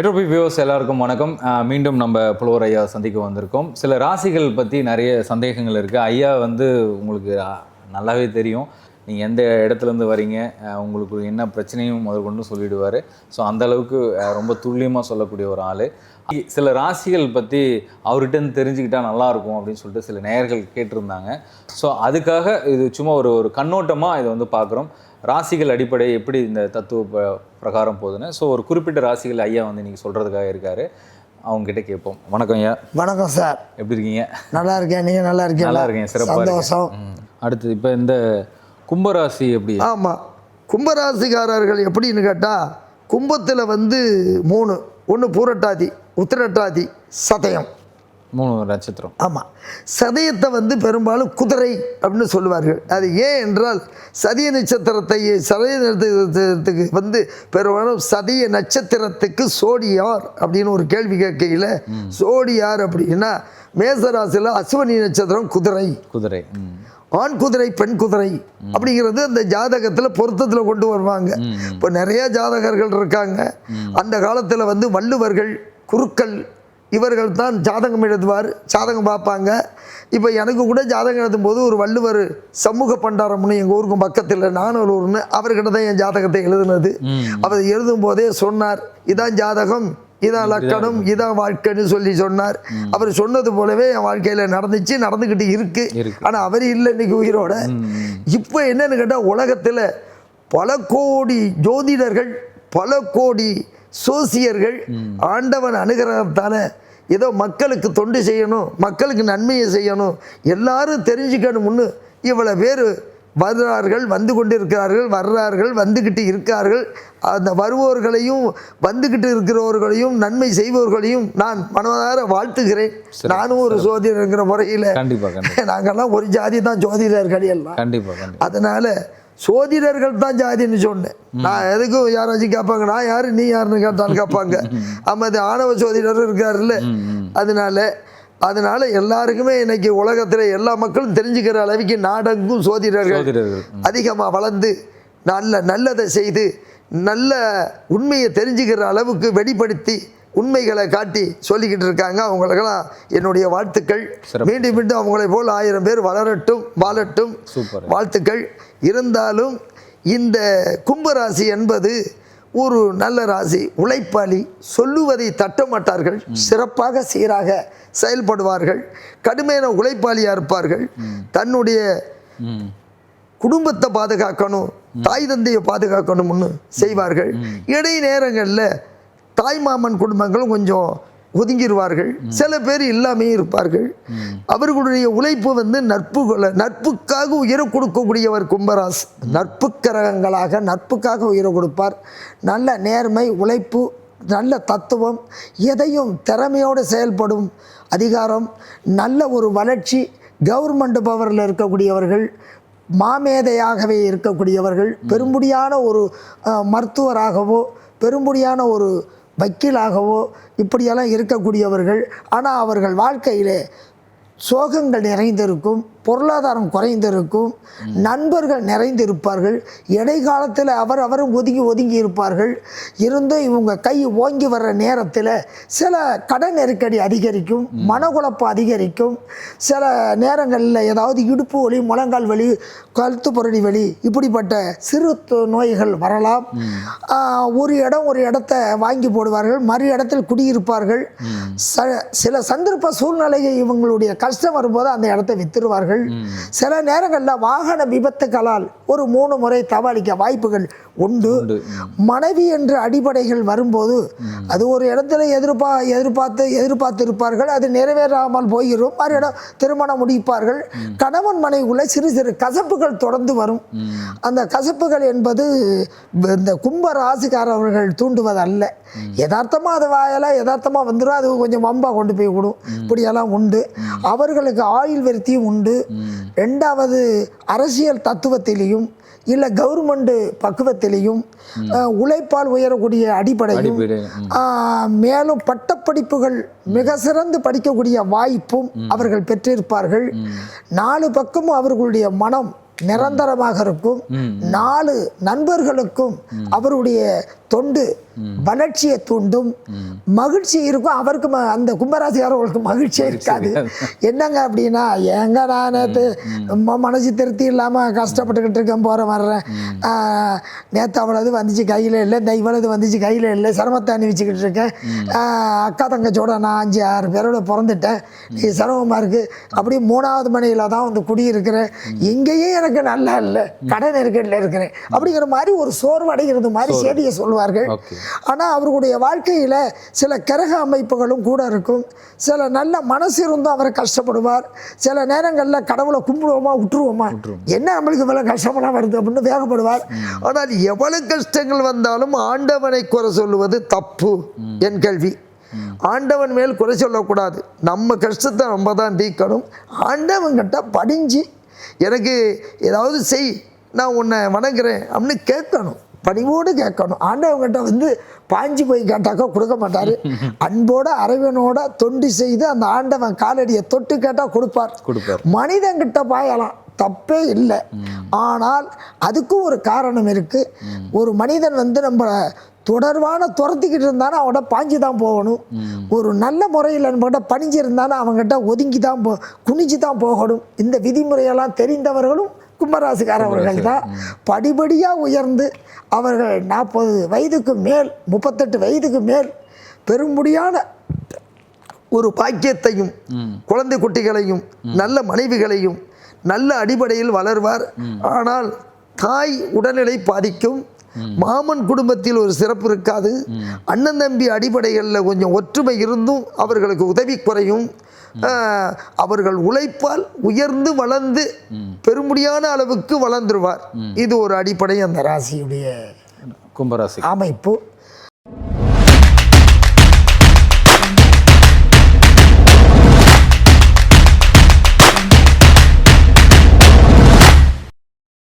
மெட்ரோபி views எல்லாருக்கும் வணக்கம். மீண்டும் நம்ம புலவர் ஐயா சந்திக்க வந்திருக்கோம். சில ராசிகள் பற்றி நிறைய சந்தேகங்கள் இருக்குது ஐயா வந்து உங்களுக்கு நல்லாவே தெரியும். நீங்கள் எந்த இடத்துலேருந்து வரீங்க உங்களுக்கு என்ன பிரச்சனையும் முதற்கொண்டு சொல்லிடுவார். ஸோ அந்த அளவுக்கு அஹ், ரொம்ப துல்லியமாக சொல்லக்கூடிய ஒரு ஆள். சில ராசிகள் பற்றி அவர்கிட்ட தெரிஞ்சுக்கிட்டா நல்லாயிருக்கும் அப்படின்னு சொல்லிட்டு சில நேயர்கள் கேட்டிருந்தாங்க. ஸோ அதுக்காக இது சும்மா ஒரு ஒரு கண்ணோட்டமாக இதை வந்து பார்க்குறோம் ராசிகள் அடிப்படை எப்படி இந்த தத்துவ பிரகாரம் போகுதுன்னு. ஸோ ஒரு குறிப்பிட்ட ராசிகள் ஐயா வந்து நீங்கள் சொல்கிறதுக்காக இருக்காரு. அவங்க கிட்ட கேட்போம். வணக்கம் ஐயா. வணக்கம் சார். எப்படி இருக்கீங்க? நல்லா இருக்கேன். நீங்கள் நல்லா இருக்கீங்க நல்லா இருக்கேன். சிறப்பாக சந்தோஷம். அடுத்து இப்போ இந்த கும்பராசி எப்படி? ஆமாம் கும்பராசிக்காரர்கள் எப்படின்னு கேட்டால் கும்பத்தில் வந்து மூணு. ஒன்று பூரட்டாதி உத்திரட்டாதி சதயம். மூணு நட்சத்திரம். ஆமாம் சதயத்தை வந்து பெரும்பாலும் குதிரை அப்படின்னு சொல்லுவார்கள். அது ஏன் என்றால் சதிய நட்சத்திரத்தை சதய நட்சத்திரத்துக்கு வந்து பெரும்பாலும் சதிய நட்சத்திரத்துக்கு சோடியார் அப்படின்னு ஒரு கேள்வி கேட்கையில் சோடியார் அப்படின்னா மேசராசியில் அஸ்வினி நட்சத்திரம் குதிரை. குதிரை. ஆண் குதிரை பெண் குதிரை அப்படிங்கிறது அந்த ஜாதகத்தில் பொருத்தத்தில் கொண்டு வருவாங்க. இப்போ நிறைய ஜாதகர்கள் இருக்காங்க. அந்த காலத்தில் வந்து வள்ளுவர்கள் குருக்கள் இவர்கள் தான் ஜாதகம் எழுதுவார் ஜாதகம் பார்ப்பாங்க. இப்போ எனக்கு கூட ஜாதகம் எழுதும் போது ஒரு வள்ளுவர் சமூக பண்டாரம்னு எங்கள் ஊருக்கு பக்கத்தில் நானூர்னு அவர்கிட்ட தான் என் ஜாதகத்தை எழுதுனது. அவர் எழுதும் போதே சொன்னார் இதான் ஜாதகம் இதான் லக்கணம் இதான் வாழ்க்கைன்னு சொல்லி சொன்னார். அவர் சொன்னது போலவே என் வாழ்க்கையில் நடந்துச்சு நடந்துக்கிட்டு இருக்கு. ஆனால் அவர் இல்லை இன்னைக்கு உயிரோட. இப்போ என்னன்னு கேட்டால் உலகத்தில் பல கோடி ஜோதிடர்கள் பல கோடி சோசியர்கள் ஆண்டவன் அனுகிரகத்தால ஏதோ மக்களுக்கு தொண்டு செய்யணும் மக்களுக்கு நன்மையை செய்யணும் எல்லாரும் தெரிஞ்சுக்கணும்னு இவ்வளோ பேர் வருகிறார்கள் வந்து கொண்டிருக்கிறார்கள் வர்றார்கள் வந்துக்கிட்டு இருக்கார்கள். அந்த வருவோர்களையும் வந்துக்கிட்டு இருக்கிறவர்களையும் நன்மை செய்பவர்களையும் நான் மனதார வாழ்த்துகிறேன். நானும் ஒரு சோதிடங்கிற முறையில் நாங்கெல்லாம் ஒரு ஜாதி தான் ஜோதிடர்கள் எல்லாம் கண்டிப்பாக அதனால சோதிடர்கள் தான் ஜாதின்னு சொன்னேன். நான் எதுக்கும் யாராச்சும் கேட்பாங்க நான் யாரு நீ யாருன்னு கேட்டாலும் கேட்பாங்க. ஆமாம் ஆணவ சோதிடரும் இருக்காருல்ல. அதனால அதனால எல்லாருக்குமே இன்னைக்கு உலகத்தில் எல்லா மக்களும் தெரிஞ்சுக்கிற அளவுக்கு நாடெங்கும் சோதிடர்கள் அதிகமாக வளர்ந்து நல்ல நல்லதை செய்து நல்ல உண்மையை தெரிஞ்சுக்கிற அளவுக்கு வெளிப்படுத்தி உண்மைகளை காட்டி சொல்லிக்கிட்டு இருக்காங்க. அவங்களுக்கெல்லாம் என்னுடைய வாழ்த்துக்கள். மீண்டும் மீண்டும் அவங்களை போல் ஆயிரம் பேர் வளரட்டும் வாழட்டும். வாழ்த்துக்கள். இருந்தாலும் இந்த கும்பராசி என்பது ஒரு நல்ல ராசி உழைப்பாளி சொல்லுவதை தட்ட மாட்டார்கள் சிறப்பாக சீராக செயல்படுவார்கள் கடுமையான உழைப்பாளியாக இருப்பார்கள். தன்னுடைய குடும்பத்தை பாதுகாக்கணும் தாய் தந்தையை பாதுகாக்கணும்னு செய்வார்கள். இடை நேரங்களில் தாய் மாமன் குடும்பங்களும் கொஞ்சம் ஒதுங்கிடுவார்கள் சில பேர் இல்லாமே இருப்பார்கள். அவர்களுடைய உழைப்பு வந்து நட்பு நட்புக்காக உயர கொடுக்கக்கூடியவர் கும்பராஸ் நட்பு கிரகங்களாக நட்புக்காக உயர கொடுப்பார். நல்ல நேர்மை உழைப்பு நல்ல தத்துவம் எதையும் திறமையோடு செயல்படும் அதிகாரம் நல்ல ஒரு வளர்ச்சி கவர்மெண்ட் பவரில் இருக்கக்கூடியவர்கள் மாமேதையாகவே இருக்கக்கூடியவர்கள் பெரும்படியான ஒரு மருத்துவராகவோ பெரும்படியான ஒரு வக்கீலாகவோ இப்படியெல்லாம் இருக்கக்கூடியவர்கள் ஆனால் அவர்கள் வாழ்க்கையிலே சோகங்கள் நிறைந்திருக்கும். பொருளாதாரம் குறைந்திருக்கும் நண்பர்கள் நிறைந்திருப்பார்கள் இடைக்காலத்தில் அவர் அவரும் ஒதுங்கி ஒதுங்கி இருப்பார்கள். இருந்தும் இவங்க கை ஓங்கி வர்ற நேரத்தில் சில கடன் நெருக்கடி அதிகரிக்கும் மனக்குழப்பம் அதிகரிக்கும். சில நேரங்களில் ஏதாவது இடுப்பு வலி முழங்கால் வலி கழுத்து புரடி வலி இப்படிப்பட்ட சிறு நோய்கள் வரலாம். ஒரு இடம் ஒரு இடத்த வாங்கி போடுவார்கள் மறு இடத்தில் குடியிருப்பார்கள். ச சில சந்தர்ப்ப சூழ்நிலையை இவங்களுடைய கஷ்டம் வரும்போது அந்த இடத்த வித்துருவார்கள். சில நேரங்களில் வாகன விபத்துகளால் ஒரு மூணு முறை தவாளிக்க வாய்ப்புகள் உண்டு. மனைவி என்ற அடிப்படைகள் வரும்போது அது ஒரு இடத்துல எதிர்பா எதிர்பார்த்து எதிர்பார்த்து இருப்பார்கள் அது நிறைவேறாமல் போயிடும் மறு இடம் திருமணம் முடிப்பார்கள். கணவன் மனைவிக்குள்ள சிறு சிறு கசப்புகள் தொடர்ந்து வரும். அந்த கசப்புகள் என்பது இந்த கும்ப ராசிக்காரர்கள் தூண்டுவது அல்ல யதார்த்தமாக அது வாயெல்லாம் யதார்த்தமாக வந்துடும் அது கொஞ்சம் வம்பா கொண்டு போய் விடும். இப்படியெல்லாம் உண்டு. அவர்களுக்கு ஆயுள் விருத்தியும் உண்டு. ரெண்டாவது அரசியல் தத்துவத்திலையும் இல்லை கவர்மெண்ட் பக்குவத்திலையும் உழைப்பால் உயரக்கூடிய அடிப்படையும் மேலும் பட்டப்படிப்புகள் மிக சிறந்து படிக்கக்கூடிய வாய்ப்பும் அவர்கள் பெற்றிருப்பார்கள். நாலு பக்கமும் அவர்களுடைய மனம் நிரந்தரமாக இருக்கும். நாலு நண்பர்களுக்கும் அவருடைய தொண்டு வளர்ச்சியை தூண்டும். மகிழ்ச்சி இருக்கும். அவருக்கு அந்த கும்பராசிக்காரர்களுக்கு மகிழ்ச்சியே இருக்காது. என்னங்க அப்படின்னா ஏங்க நான் நேற்று மனசு திருப்தி இல்லாமல் கஷ்டப்பட்டுக்கிட்டு இருக்கேன் போகிறேன் வர்றேன். நேற்று அவ்வளவு வந்துச்சு கையில் இல்லை. இந்த இவ்வளவு வந்துச்சு கையில் இல்லை. சிரமத்தை அணிவிச்சுக்கிட்டு இருக்கேன். அக்கா தங்கச்சோட நான் அஞ்சு ஆறு பேரோட பிறந்துட்டேன். நீ சிரமமாக இருக்குது அப்படியே மூணாவது மனையில் தான் வந்து குடியிருக்கிறேன். இங்கேயும் எனக்கு நல்லா இல்லை. கடன் நெருக்கடியில் இருக்கிறேன். அப்படிங்கிற மாதிரி ஒரு சோர்வு அடைகிறது மாதிரி செய்தியை சொல்வார்கள். ஓகே. ஆனால் அவர்களுடைய வாழ்க்கையில் சில கிரக அமைப்புகளும் கூட இருக்கும். சில நல்ல மனசு இருந்தும் அவர் கஷ்டப்படுவார். சில நேரங்களில் கடவுளை கும்பிடுவோமா விட்டுருவோமா என்ன நம்மளுக்கு இவ்வளோ கஷ்டமெல்லாம் வருது அப்படின்னு வேகப்படுவார். ஆனால் எவ்வளவு கஷ்டங்கள் வந்தாலும் ஆண்டவனை குறை சொல்லுவது தப்பு என் கேள்வி. ஆண்டவன் மேல் குறை சொல்லக்கூடாது. நம்ம கஷ்டத்தை நம்ம தான் தீர்க்கணும். ஆண்டவன்கிட்ட படிஞ்சு எனக்கு ஏதாவது செய் நான் உன்னை வணங்குறேன் அப்படின்னு கேட்கணும். பணிவோடு கேட்கணும். ஆண்டவங்கிட்ட வந்து பாஞ்சு போய் கேட்டாக்கா கொடுக்க மாட்டார். அன்போட அரவனோட தொண்டு செய்து அந்த ஆண்டவன் காலடியை தொட்டு கேட்டால் கொடுப்பார். கொடுப்பார். மனிதன்கிட்ட பாயலாம். தப்பே இல்லை. ஆனால் அதுக்கும் ஒரு காரணம் இருக்கு. ஒரு மனிதன் வந்து நம்ம தொடர்பான துரத்திக்கிட்டு இருந்தானா அவன்கிட்ட பாஞ்சு தான் போகணும் ஒரு நல்ல முறையில் நம்மகிட்ட பணிஞ்சு இருந்தானா அவங்ககிட்ட ஒதுங்கி தான் போ குனிஞ்சு தான் போகணும். இந்த விதிமுறையெல்லாம் தெரிந்தவர்களும் கும்பராசிக்காரவர்கள் தான் படிப்படியாக உயர்ந்து அவர்கள் நாற்பது வயதுக்கு மேல் முப்பத்தெட்டு வயதுக்கு மேல் பெரும்படியான ஒரு பாக்கியத்தையும் குழந்தை குட்டிகளையும் நல்ல மனைவிகளையும் நல்ல அடிப்படையில் வளர்வார். ஆனால் தாய் உடல்நிலை பாதிக்கும். மாமன் குடும்பத்தில் ஒரு சிறப்பு இருக்காது. அண்ணன் தம்பி அடிப்படைகளில் கொஞ்சம் ஒற்றுமை இருந்தும் அவர்களுக்கு உதவி குறையும். அவர்கள் உழைப்பால் உயர்ந்து வளர்ந்து பெருமுடியான அளவுக்கு வளர்ந்துருவார். இது ஒரு அடிப்படை அந்த ராசியுடைய கும்பராசி. அமைப்பு.